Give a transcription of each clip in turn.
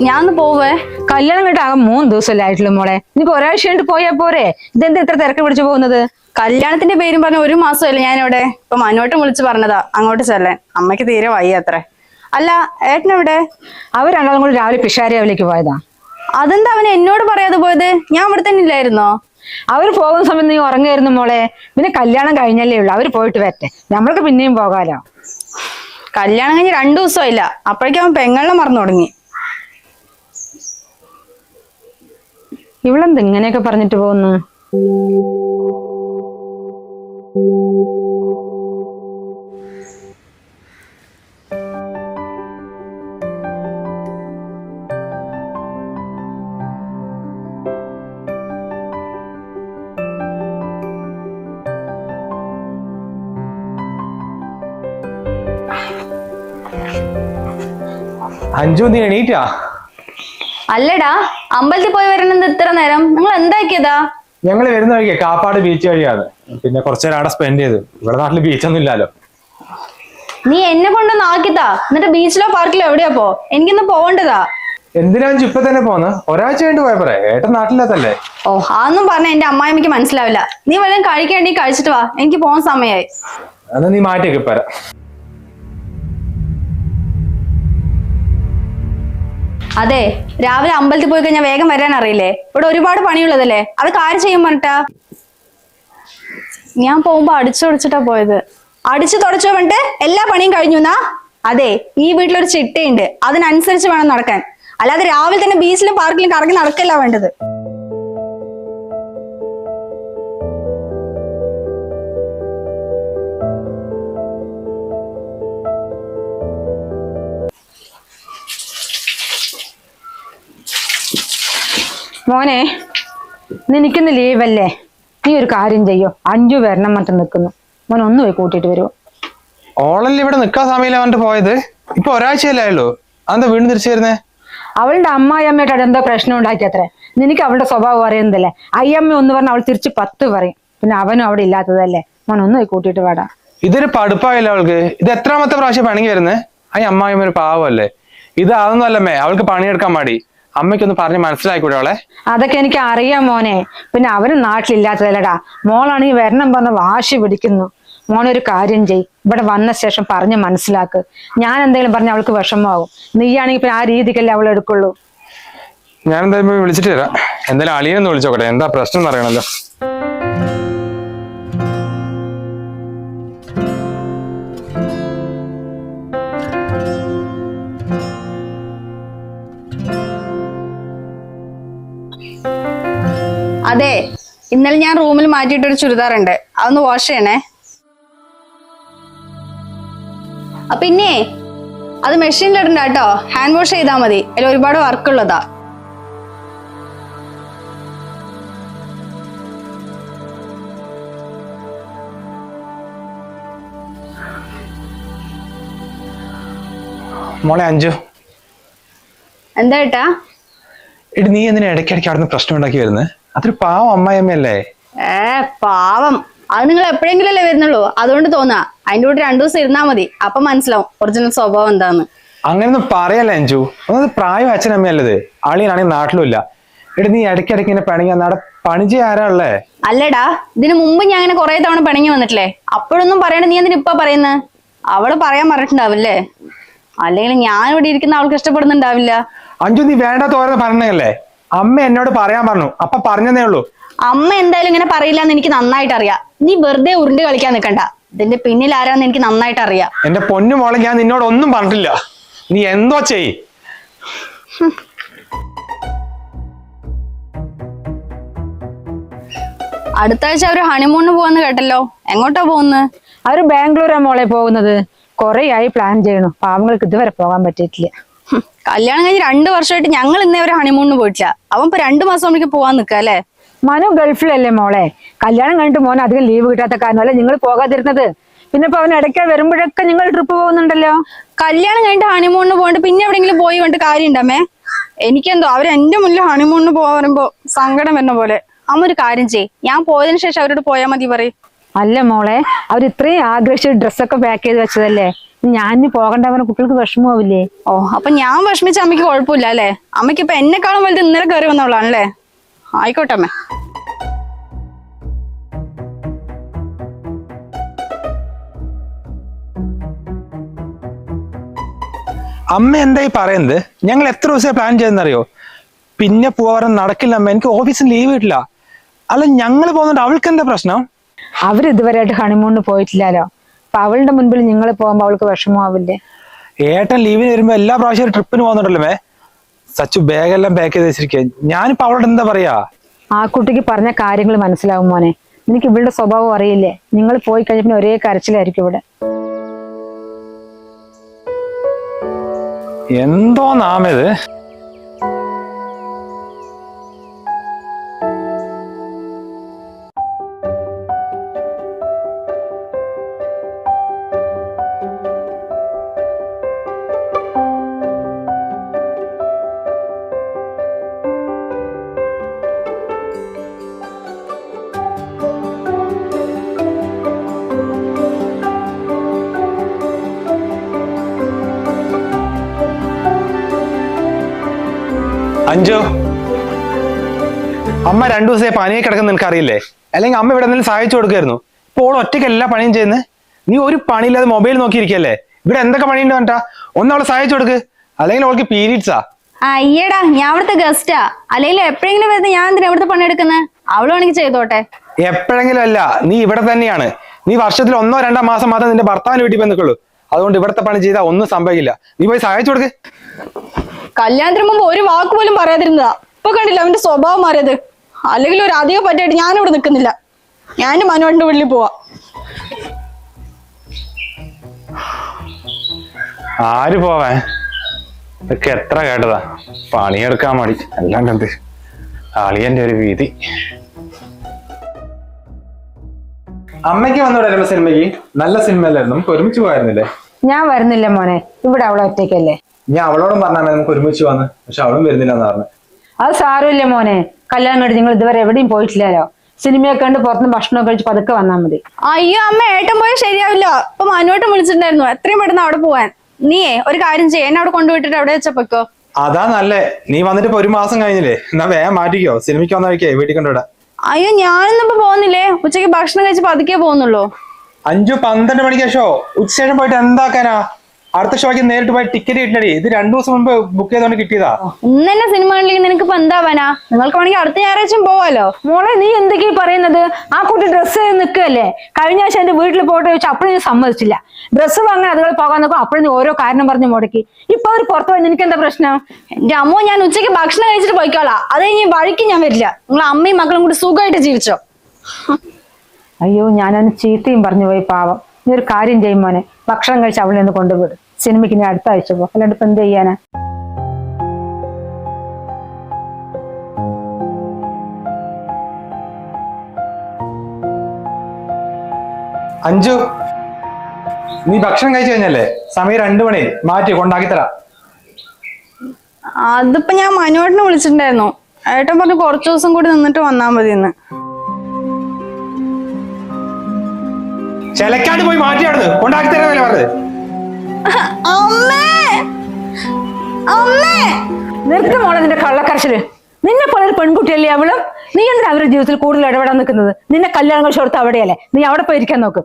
ഞാൻ ഒന്ന് പോവേ. കല്യാണം കേട്ട് ആകെ മൂന്ന് ദിവസമല്ലേ ആയിട്ടുള്ളൂ മോളെ. ഇനിയിപ്പോ ഒരാഴ്ച കണ്ട് പോയാ പോരെ. ഇതെന്ത് ഇത്ര തിരക്ക് പിടിച്ചു പോകുന്നത്? കല്യാണത്തിന്റെ പേരും പറഞ്ഞ ഒരു മാസമല്ലേ ഞാനിവിടെ? ഇപ്പൊ മനോട്ട് വിളിച്ച് പറഞ്ഞതാ. അങ്ങോട്ട് ചെല്ലാൻ അമ്മയ്ക്ക് തീരെ വയ്യ അത്രേ. അല്ല ഏട്ടനെവിടെ അവർ രണ്ടാളും കൂടി രാവിലെ പിഷാരിയാവിലേക്ക് പോയതാ. അതെന്താ അവൻ എന്നോട് പറയാതെ പോയത്? ഞാൻ ഇവിടെ തന്നെ ഇല്ലായിരുന്നോ? അവർ പോകുന്ന സമയം നീ ഉറങ്ങായിരുന്നു മോളെ. പിന്നെ കല്യാണം കഴിഞ്ഞല്ലേ ഉള്ളു. അവർ പോയിട്ട് വരട്ടെ. നമ്മൾക്ക് പിന്നെയും പോകാലോ. കല്യാണം കഴിഞ്ഞ് രണ്ടു ദിവസമായില്ല. അപ്പോഴേക്കും അവൻ പെങ്ങളെ മറന്നു തുടങ്ങി. ഇവളെന്ത് ഇങ്ങനെയൊക്കെ പറഞ്ഞിട്ട് പോകുന്നു? അഞ്ചു നീ എണീറ്റാ? അല്ലടാ അമ്പലത്തിൽ പോയി വരണെന്ന് ഇത്ര നേരം? നിങ്ങൾ എന്താക്കിയതാ? ഞങ്ങൾ വരുന്ന വഴിക്ക് കാപ്പാട് ബീച്ച് വഴിയാണ്. പിന്നെ കുറച്ചു നേരം അവിടെ സ്പെൻഡ് ചെയ്തു. ഇവിടെ നാട്ടിൽ ബീച്ചൊന്നും ഇല്ലല്ലോ. നീ എന്നെ കൊണ്ടൊന്ന് ആക്കിത്താ. എന്നിട്ട് ബീച്ചിലോ പാർക്കിലോ എവിടെയാ പോ? എനിക്കിന്ന് പോവേണ്ടതാ എന്തിനാ ഇപ്പൊ തന്നെ പോന്ന്? ഒരാഴ്ച കഴിഞ്ഞ് പോയ പറയാ ഏട്ടൻ നാട്ടിലത്തല്ലേ? ഓ അതൊന്നും പറഞ്ഞ എന്റെ അമ്മായിമ്മക്ക് മനസ്സിലാവില്ല. നീ വല്ലതും കഴിക്കേണ്ടി കഴിച്ചിട്ട് വാ. എനിക്ക് പോകാൻ സമയായി. എന്നാ നീ മാറ്റിയൊക്കെ പോരാ അതെ രാവിലെ അമ്പലത്തിൽ പോയി കഴിഞ്ഞാൽ വേഗം വരാൻ അറിയില്ലേ? ഇവിടെ ഒരുപാട് പണിയുള്ളതല്ലേ? അത് കാര്യം ചെയ്യും പറഞ്ഞിട്ടാ? ഞാൻ പോകുമ്പോ അടിച്ചു തുടച്ചിട്ടാ പോയത്. അടിച്ചു തുടച്ചോ പറഞ്ഞിട്ട് എല്ലാ പണിയും കഴിഞ്ഞു എന്നാ? അതെ ഈ വീട്ടിലൊരു ചിട്ടയുണ്ട്. അതിനനുസരിച്ച് വേണം നടക്കാൻ. അല്ലാതെ രാവിലെ തന്നെ ബീച്ചിലും പാർക്കിലും കറങ്ങി നടക്കല്ല വേണ്ടത്. മോനെ നിനക്കിന്ന് ലീവല്ലേ നീ ഒരു കാര്യം ചെയ്യോ. അഞ്ചു വരണം മറ്റും നിൽക്കുന്നു. മോൻ ഒന്ന് പോയി കൂട്ടിയിട്ട് വരുമോ ഓളല്ലേ ഇവിടെ നിൽക്കാൻ സമയമില്ല പറഞ്ഞിട്ട് പോയത്? ഇപ്പൊ ഒരാഴ്ചയല്ലേ അതെന്താ വീണ്ടും തിരിച്ചു വരുന്നേ? അവളുടെ അമ്മായിയമ്മയായിട്ട് എന്തോ പ്രശ്നം ഉണ്ടാക്കിയത്രേ. നിനക്ക് അവളുടെ സ്വഭാവം അറിയുന്നതല്ലേ? അയ്യമ്മ ഒന്ന് പറഞ്ഞ അവൾ തിരിച്ച് പത്ത് പറയും. പിന്നെ അവനും അവിടെ ഇല്ലാത്തതല്ലേ? മോൻ ഒന്ന് പോയി കൂട്ടിയിട്ട് വേടാ. ഇതൊരു പടുപ്പായില്ല അവൾക്ക്. ഇത് എത്രാമത്തെ പ്രാവശ്യം പണിക്ക് വരുന്നത് ആ അമ്മായിമ്മ ഒരു പാവമല്ലേ? ഇത് അതൊന്നും അല്ലമ്മേ. അവൾക്ക് പണിയെടുക്കാൻ മടി. അമ്മയ്ക്കൊന്ന് പറഞ്ഞ് മനസ്സിലാക്കൂടെ അവളെ? അതൊക്കെ എനിക്ക് അറിയാം മോനെ. പിന്നെ അവനും നാട്ടിലില്ലാത്തതല്ലടാ. മോളാണെങ്കിൽ വരണം പറഞ്ഞ വാശി പിടിക്കുന്നു. മോനെ ഒരു കാര്യം ചെയ് ഇവിടെ വന്ന ശേഷം പറഞ്ഞ് മനസ്സിലാക്ക്. ഞാൻ എന്തെങ്കിലും പറഞ്ഞ അവൾക്ക് വിഷമമാകും നീയാണെങ്കിൽ പിന്നെ ആ രീതിക്കല്ലേ അവൾ എടുക്കുള്ളൂ. ഞാൻ എന്തായാലും വിളിച്ചിട്ട് തരാം എന്തായാലും അളിയെന്ന് വിളിച്ചോക്കട്ടെ. എന്താ പ്രശ്നം എന്ന് അറിയണല്ലോ. അതെ ഇന്നലെ ഞാൻ റൂമിൽ മാറ്റിയിട്ടൊരു ചുരിദാറുണ്ട്. അതൊന്ന് വാഷ് ചെയ്യണേ. പിന്നെ അത് മെഷീനിലിടണ്ട കേട്ടോ. ഹാൻഡ് വാഷ് ചെയ്താൽ മതി. അതിൽ ഒരുപാട് വർക്ക് ഉള്ളതാ. മോളെ അഞ്ചു. എന്താ ഏട്ടാ? എടി നീ എന്തിനാ ഇടയ്ക്കിടയ്ക്ക് അവിടുന്ന് പ്രശ്നം ഉണ്ടാക്കി വരുന്നത് അതൊരു പാവം അമ്മായിയമ്മയല്ലേ? ഏ പാവം. അത് നിങ്ങൾ എപ്പോഴെങ്കിലും അല്ലേ വരുന്നുള്ളൂ. അതുകൊണ്ട് തോന്നാ അതിന്റെ കൂടെ രണ്ടു ദിവസം ഇരുന്നാ മതി. അപ്പൊ മനസ്സിലാവും ഒറിജിനൽ സ്വഭാവം എന്താന്ന്. അങ്ങനെയൊന്നും പറയല്ല അഞ്ചു ഒന്നത് പ്രായം അച്ഛനമ്മയല്ലത് അളിയനാണെങ്കിൽ നാട്ടിലും ഇല്ല. എടി നീ ഇടയ്ക്കിടയ്ക്ക് ഇങ്ങനെ പണിങ്ങ നാടെ പണി ചെയ്യാൻ ആരാ ഉള്ളേ? അല്ലടാ ഇതിനു മുമ്പ് ഞാൻ അങ്ങനെ കുറെ തവണ പണിങ്ങി വന്നിട്ടില്ലേ? അപ്പോഴൊന്നും പറയണ നീ എന്തിനാ ഇപ്പൊ പറയുന്നത് അവൾ പറയാൻ പറഞ്ഞിട്ടുണ്ടാവില്ലേ അല്ലെങ്കിൽ ഞാൻ ഇവിടെ ഇരിക്കുന്ന അവൾക്ക് ഇഷ്ടപ്പെടുന്നുണ്ടാവില്ല. അഞ്ചു നീ വേണ്ട തോരുന്ന പറഞ്ഞല്ലേ? അമ്മ എന്നോട് പറയാൻ പറഞ്ഞു. അപ്പൊ പറഞ്ഞതേ ഉള്ളൂ. അമ്മ എന്തായാലും ഇങ്ങനെ പറയില്ല എന്ന് എനിക്ക് നന്നായിട്ട് അറിയാം നീ വെറുതെ ഉരുണ്ട് കളിക്കാൻ നിൽക്കണ്ട ഇതിന്റെ പിന്നിൽ ആരാന്ന് എനിക്ക് നന്നായിട്ട് അറിയാം എന്റെ പൊന്നു മോളെ ഞാൻ നിന്നോട് ഒന്നും പറഞ്ഞില്ല നീ എന്തോ ചെയ്. അടുത്ത ആഴ്ച അവർ ഹണിമൂണിന് പോവാന്ന് കേട്ടല്ലോ. എങ്ങോട്ടാ പോകുന്നത് അവർ ബാംഗ്ലൂരാ മോളെ പോകുന്നത്. കൊറേ ആയി പ്ലാൻ ചെയ്യണു പാവങ്ങൾക്ക് ഇതുവരെ പോകാൻ പറ്റിയിട്ടില്ല. കല്യാണം കഴിഞ്ഞ് രണ്ട് വർഷമായിട്ട് ഞങ്ങൾ ഇന്നേ വരെ ഹണിമൂണിന് പോയിട്ടില്ല. അവൻ ഇപ്പൊ രണ്ടു മാസം ആകുമ്പോഴേക്കും പോവാൻ നിൽക്കുക അല്ലേ? മനു ഗൾഫിലല്ലേ മോളെ? കല്യാണം കഴിഞ്ഞിട്ട് മോൻ അധികം ലീവ് കിട്ടാത്ത കാരണമല്ലേ നിങ്ങൾ പോകാതിരുന്നത്? പിന്നെ ഇപ്പൊ അവൻ ഇടയ്ക്ക് വരുമ്പോഴൊക്കെ നിങ്ങൾ ട്രിപ്പ് പോകുന്നുണ്ടല്ലോ? കല്യാണം കഴിഞ്ഞിട്ട് ഹണിമൂണിന് പോയിട്ട് പിന്നെ എവിടെങ്കിലും പോയി വേണ്ടിട്ട് കാര്യമുണ്ടമ്മേ എനിക്കെന്തോ അവർ എന്റെ മുന്നിൽ ഹണിമൂണിന് പോകാൻ വരുമ്പോ സങ്കടം വരുന്ന പോലെ. അമ്മ ഒരു കാര്യം ചെയ് ഞാൻ പോയതിനു ശേഷം അവരോട് പോയാൽ മതി പറയും. അല്ല മോളെ അവർ ഇത്രയും ആഗ്രഹിച്ച് ഡ്രസ്സൊക്കെ പാക്ക് ചെയ്ത് വെച്ചതല്ലേ? ഞാൻ പോകണ്ട അവനെ കുട്ടികൾക്ക് വിഷമാവില്ലേ ഓ അപ്പൊ ഞാൻ വിഷമിച്ച അമ്മയ്ക്ക് കുഴപ്പമില്ല അല്ലേ? അമ്മയ്ക്ക് ഇപ്പൊ എന്നെക്കാളും വലുത് ഇന്നലെ കയറി വന്നവളാണല്ലേ? ആയിക്കോട്ടെ അമ്മ. അമ്മ എന്തായി പറയുന്നത്? ഞങ്ങൾ എത്ര ദിവസമായി പ്ലാൻ ചെയ്തെന്നറിയോ പിന്നെ പോവാൻ നടക്കില്ല അമ്മ. എനിക്ക് ഓഫീസിൽ ലീവ് കിട്ടില്ല. അല്ല ഞങ്ങൾ പോകുന്നുണ്ട് അവൾക്ക് എന്താ പ്രശ്നം? അവരിതുവരെയായിട്ട് ഹണിമൂണിന് പോയിട്ടില്ലല്ലോ. അപ്പൊ അവളുടെ മുൻപിൽ നിങ്ങൾ പോകുമ്പോ അവൾക്ക് വിഷമാവില്ലേ ഏട്ടൻ ലീവിന് വരുമ്പോ എല്ലാ പ്രാവശ്യം ട്രിപ്പിന് പോകുന്നുണ്ടല്ലോ മേ. സച്ചു ബാഗെല്ലാം പാക്ക് ചെയ്ത് വെച്ചിരിക്കുക ഞാനിപ്പോ അവളോട് എന്താ പറയാ? ആ കുട്ടിക്ക് പറഞ്ഞ കാര്യങ്ങൾ മനസ്സിലാവും മോനെ. എനിക്ക് ഇവളുടെ സ്വഭാവം അറിയില്ലേ? നിങ്ങൾ പോയി കഴിഞ്ഞ ഒരേ കരച്ചിലായിരിക്കും ഇവിടെ. എന്തോ നാമത് അഞ്ചു? അമ്മ രണ്ടു ദിവസമായി പനിയെ കിടക്കുന്ന നിനക്ക് അറിയില്ലേ അല്ലെങ്കിൽ അമ്മ ഇവിടെ എന്തെങ്കിലും സഹായിച്ചു കൊടുക്കായിരുന്നു ഇപ്പോൾ ഓൾ ഒറ്റയ്ക്ക് എല്ലാ പണിയും ചെയ്യുന്നത് നീ ഒരു പണിയില്ലാതെ മൊബൈൽ നോക്കിയിരിക്കല്ലേ? ഇവിടെ എന്തൊക്കെ പണിയുണ്ട് വേണ്ട ഒന്ന് അവളെ സഹായിച്ചു കൊടുക്ക്. അല്ലെങ്കിൽ അവൾക്ക് പീരീഡ്സാ അയ്യടാ ഞാൻ അവിടുത്തെ ഗസ്റ്റാ അല്ലെങ്കിൽ എപ്പോഴെങ്കിലും വരുന്ന ഞാൻ എന്തിനാ ഇവിടുത്തെ പണിയെടുക്കുന്നത് അവളാണെങ്കിൽ ചെയ്തോട്ടെ. എപ്പോഴെങ്കിലും അല്ല നീ ഇവിടെ തന്നെയാണ്. നീ വർഷത്തിൽ ഒന്നോ രണ്ടോ മാസം മാത്രം നിന്റെ ഭർത്താവിന് വീട്ടിൽ പോയി നിൽക്കുള്ളൂ. അതുകൊണ്ട് ഇവിടുത്തെ പണി ചെയ്താൽ ഒന്നും സംഭവിക്കില്ല. നീ പോയി സഹായിച്ചു കൊടുക്ക്. കല്യാണത്തിന് മുമ്പ് ഒരു വാക്ക് പോലും പറയാതിരുന്നതാ. ഇപ്പൊ കണ്ടില്ല അവന്റെ സ്വഭാവം മാറിയത്? അല്ലെങ്കിൽ ഒരു അധികം പറ്റിയിട്ട് ഞാനിവിടെ നിൽക്കുന്നില്ല. ഞാൻ മനുവേട്ടന്റെ വീട്ടിൽ പോവാ. ആര് പോവാൻ ഇതൊക്കെ എത്ര കേട്ടതാ? പണിയെടുക്കാൻ മടി എല്ലാം കണ്ട്. അളിയന്റെ ഒരു വീതി. അമ്മയ്ക്ക് വന്നോടെ സിനിമയ്ക്ക്? നല്ല സിനിമയല്ലായിരുന്നു നമുക്ക് ഒരുമിച്ച് പോയായിരുന്നില്ലേ ഞാൻ വരുന്നില്ല മോനെ. ഇവിടെ അവളെ ഒറ്റയ്ക്കല്ലേ? ഞാൻ അവളോടും പറഞ്ഞാൽ നമുക്ക് ഒരുമിച്ച് വന്ന് പക്ഷെ അവളും വരുന്നില്ല എന്ന് പറഞ്ഞു. അത് സാരമില്ല മോനെ. കല്യാണം കഴിഞ്ഞ് നിങ്ങൾ ഇതുവരെ എവിടെയും പോയിട്ടില്ലല്ലോ. സിനിമയൊക്കെ കണ്ട് പുറത്തുനിന്ന് ഭക്ഷണമൊക്കെ കഴിച്ച് പതുക്കെ വന്നാൽ മതി. അയ്യോ അമ്മ ഏട്ടൻ പോയാൽ ശരിയാവില്ല. ഇപ്പൊ മനുവേട്ടൻ വിളിച്ചിട്ടുണ്ടായിരുന്നു. എത്രയും പെട്ടെന്ന് അവിടെ പോവാൻ. നീയേ ഒരു കാര്യം ചെയ്യ. എന്നെ അവിടെ കൊണ്ടുപോയിട്ടിട്ട് അവിടെ വെച്ചപ്പോക്കോ അതാ നല്ലേ. നീ വന്നിട്ട് ഇപ്പൊ ഒരു മാസം കഴിഞ്ഞില്ലേ? എന്നാ വേഗം മാറ്റിക്കോ. സിനിമയ്ക്ക് വന്ന വഴിക്കേ വീട്ടിൽ കൊണ്ടുവിടാ അയ്യോ ഞാനൊന്നും പോകുന്നില്ലേ? ഉച്ചയ്ക്ക് ഭക്ഷണം കഴിച്ച് പതുക്കെ പോകുന്നുള്ളൂ. അഞ്ചു പന്ത്രണ്ട് മണിക്ക് ഉച്ചയ്ക്ക് പോയിട്ട് എന്താക്കാനാ? അടുത്ത ഷോയ്ക്ക് നേരിട്ട് പോയി ടിക്കറ്റ് കിട്ടണടി. ഇത് രണ്ടു ദിവസം മുമ്പ് ബുക്ക് ചെയ്തോണ്ട് കിട്ടിയതാ. ഇന്ന് തന്നെ സിനിമ കണ്ടില്ലെങ്കിൽ നിനക്ക് ഇപ്പൊ എന്താവാനാ നിങ്ങൾക്ക് വേണമെങ്കിൽ അടുത്ത ഞായറാഴ്ച പോവാലോ. മോളെ നീ എന്തൊക്കെയാ പറയുന്നത്? ആ കുട്ടി ഡ്രസ്സ് നിൽക്കുകയല്ലേ കഴിഞ്ഞ ആഴ്ച എന്റെ വീട്ടിൽ പോയിട്ട് ചോദിച്ചാൽ അപ്പോഴും നീ സമ്മതിച്ചില്ല. ഡ്രസ്സ് വാങ്ങാൻ അതുപോലെ പോകാൻ നോക്കും അപ്പോഴും നീ ഓരോ കാരണം പറഞ്ഞു മുടക്കി. ഇപ്പൊ അവർ പുറത്തു പോയി നിനക്ക് എന്താ പ്രശ്നം? എന്റെ അമ്മ ഞാൻ ഉച്ചയ്ക്ക് ഭക്ഷണം കഴിച്ചിട്ട് പോയിക്കോളാം. അത് കഴിഞ്ഞ് വഴിക്ക് ഞാൻ വരില്ല. നിങ്ങൾ അമ്മയും മക്കളും കൂടി സുഖമായിട്ട് ജീവിച്ചോ. അയ്യോ ഞാനതിന് ചീത്തയും പറഞ്ഞു പോയി പാവം. നീ ഒരു കാര്യം ചെയ്യും മോനെ. ഭക്ഷണം കഴിച്ച് അവളെ ഒന്ന് കൊണ്ടുവിടും. സിനിമയ്ക്ക് ഇനി അടുത്ത ആഴ്ച പോ. അല്ലാണ്ട് ഇപ്പൊ എന്ത് ചെയ്യാനാ? അഞ്ചു നീ ഭക്ഷണം കഴിച്ചു കഴിഞ്ഞല്ലേ? സമയം രണ്ടു മണി. മാറ്റി കൊണ്ടാക്കി തരാം. അതിപ്പോ ഞാൻ മനുവേട്ടനെ വിളിച്ചിട്ടുണ്ടായിരുന്നു. ഏട്ടൻ പറഞ്ഞു കുറച്ചു ദിവസം കൂടി നിന്നിട്ട് വന്നാ മതി എന്ന് ചിലക്കാണ്ട് പോയി മാറ്റി അവിടുന്ന്. കൊണ്ടാക്കി തരാമല്ലേ പറഞ്ഞത്? നിർത്ത മോളെ നിന്റെ കള്ളക്കരച്ചിൽ. നിന്നെ പോലെ ഒരു പെൺകുട്ടിയല്ലേ അവളും? നീ എന്താ അവരുടെ ജീവിതത്തിൽ കൂടുതൽ ഇടപെടാൻ നിൽക്കുന്നത്? നിന്നെ കല്യാണം കഴിച്ച് കൊടുത്ത അവിടെയല്ലേ? നീ അവിടെ പോയി ഇരിക്കാൻ നോക്ക്.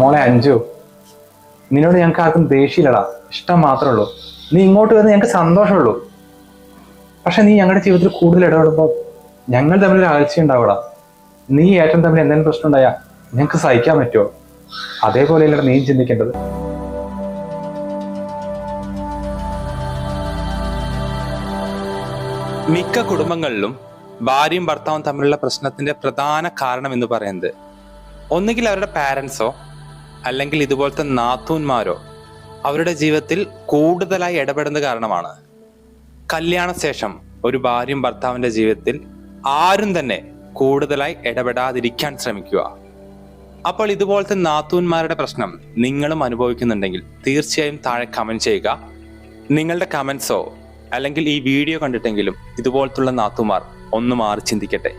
മോളെ അഞ്ചു. നിന്നോട് ഞങ്ങൾക്ക് ആർക്കും ദേഷ്യമില്ലടാ. ഇഷ്ടം മാത്രമേ ഉള്ളൂ. നീ ഇങ്ങോട്ട് വരുന്ന ഞങ്ങൾക്ക് സന്തോഷമുള്ളൂ. പക്ഷെ നീ ഞങ്ങളുടെ ജീവിതത്തിൽ കൂടുതൽ ഇടപെടുമ്പോൾ ഞങ്ങൾ തമ്മിൽ ഒരു ആഴ്ച ഉണ്ടാവടാ. നീ ഏറ്റവും തമ്മിൽ എന്തെങ്കിലും പ്രശ്നം ഉണ്ടായാ ഞങ്ങൾക്ക് സഹിക്കാൻ പറ്റുമോ അതേപോലെയല്ലടാ നീ ചിന്തിക്കേണ്ടത്. മിക്ക കുടുംബങ്ങളിലും ഭാര്യയും ഭർത്താവും തമ്മിലുള്ള പ്രശ്നത്തിന്റെ പ്രധാന കാരണം എന്ന് പറയുന്നത് ഒന്നുകിൽ അവരുടെ പാരൻസോ അല്ലെങ്കിൽ ഇതുപോലത്തെ നാത്തൂന്മാരോ അവരുടെ ജീവിതത്തിൽ കൂടുതലായി ഇടപെടുന്ന കാരണമാണ്. കല്യാണശേഷം ഒരു ഭാര്യയും ഭർത്താവിന്റെ ജീവിതത്തിൽ ആരും തന്നെ കൂടുതലായി ഇടപെടാതിരിക്കാൻ ശ്രമിക്കുക. അപ്പോൾ ഇതുപോലത്തെ നാത്തൂന്മാരുടെ പ്രശ്നം നിങ്ങളും അനുഭവിക്കുന്നുണ്ടെങ്കിൽ തീർച്ചയായും താഴെ കമന്റ് ചെയ്യുക. നിങ്ങളുടെ കമൻസോ അല്ലെങ്കിൽ ഈ വീഡിയോ കണ്ടിട്ടെങ്കിലും ഇതുപോലത്തുള്ള നാത്തുമാർ ഒന്ന് മാറി ചിന്തിക്കട്ടെ.